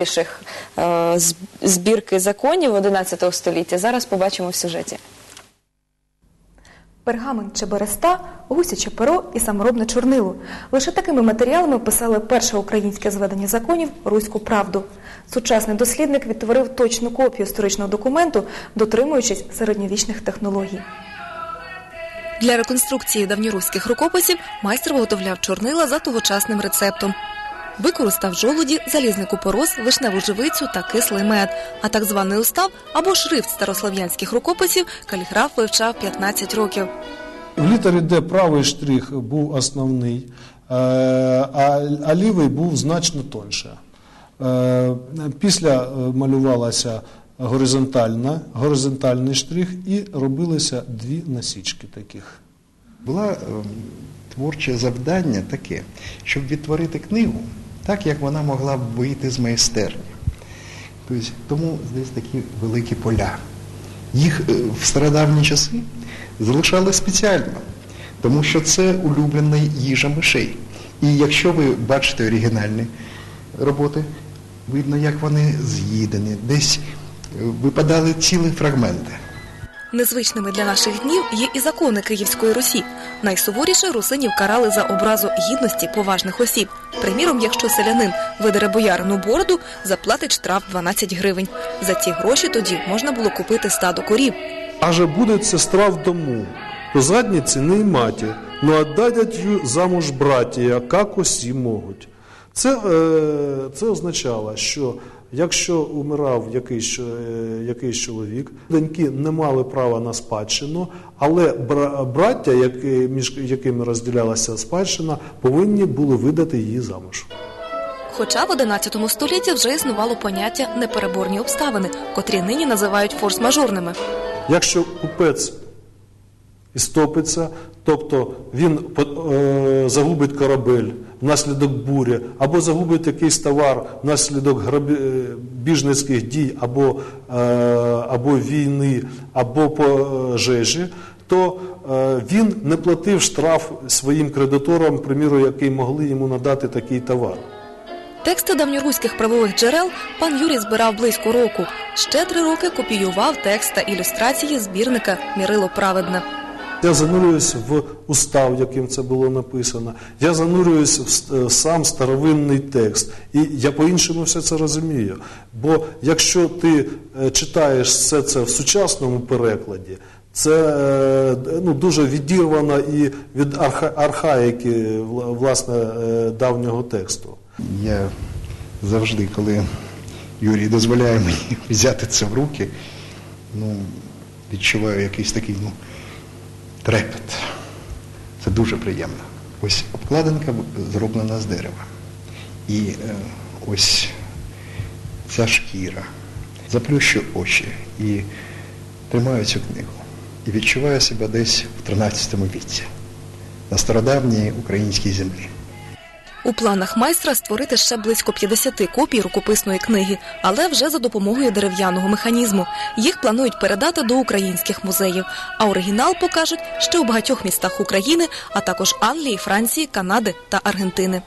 найстаріших е, збірки законів 11 століття. Зараз побачимо в сюжеті. Пергамент чи береста, гусяче перо і саморобне чорнило. Лише такими матеріалами писали перше українське зведення законів Руську правду. Сучасний дослідник відтворив точну копію історичного документу, дотримуючись середньовічних технологій. Для реконструкції давньоруських рукописів майстер виготовляв чорнила за тогочасним рецептом. Використав жолуді, залізний купорос, вишневу живицю та кислий мед. А так званий устав або шрифт старослов'янських рукописів каліграф вивчав 15 років. В літері Д правий штрих був основний, е, а, лівий був значно тоньше. Е, Після е, малювалася горизонтальна, горизонтальний штрих і робилися дві насічки таких. Було е, творче завдання таке, щоб відтворити книгу так, як вона могла б вийти з майстерні. Тобто, тому здесь такі великі поля. Їх е, в стародавні часи залишали спеціально, тому що це улюблена їжа мишей. І якщо ви бачите оригінальні роботи, видно, як вони з'їдені, десь е, випадали цілі фрагменти. Незвичними для наших днів є і закони Київської Русі. Найсуворіше русинів карали за образу гідності поважних осіб. Приміром, якщо селянин видере боярину бороду, заплатить штраф 12 гривень. За ці гроші тоді можна було купити стадо корів. Аже буде сестра в дому, то задніці не й маті, ну отдадять ю замуж братія, як усі можуть. Це, е, це означало, що якщо умирав якийсь, е, якийсь чоловік, доньки не мали права на спадщину, але бра- браття, які, між якими розділялася спадщина, повинні були видати її замуж. Хоча в 11 столітті вже існувало поняття непереборні обставини, котрі нині називають форс-мажорними. Якщо купець істопиться, тобто він е, загубить корабель внаслідок бурі, або загубить якийсь товар внаслідок грабіжницьких дій, або, е, або війни, або пожежі, то е, він не платив штраф своїм кредиторам, приміру, які могли йому надати такий товар. Тексти давньоруських правових джерел пан Юрій збирав близько року. Ще три роки копіював текст та ілюстрації збірника Мірило праведне. Я занурююсь в устав, яким це було написано. Я занурююсь в е, сам старовинний текст. І я по-іншому все це розумію. Бо якщо ти е, читаєш все це в сучасному перекладі, це е, ну, дуже відірвано і від арха- архаїки власне давнього тексту. Я завжди, коли Юрій дозволяє мені взяти це в руки, ну, відчуваю якийсь такий ну, трепет. Це дуже приємно. Ось обкладинка зроблена з дерева. І е, ось ця шкіра. Заплющу очі і тримаю цю книгу. І відчуваю себе десь в 13 віці, на стародавній українській землі. У планах майстра створити ще близько 50 копій рукописної книги, але вже за допомогою дерев'яного механізму. Їх планують передати до українських музеїв. А оригінал покажуть ще у багатьох містах України, а також Англії, Франції, Канади та Аргентини.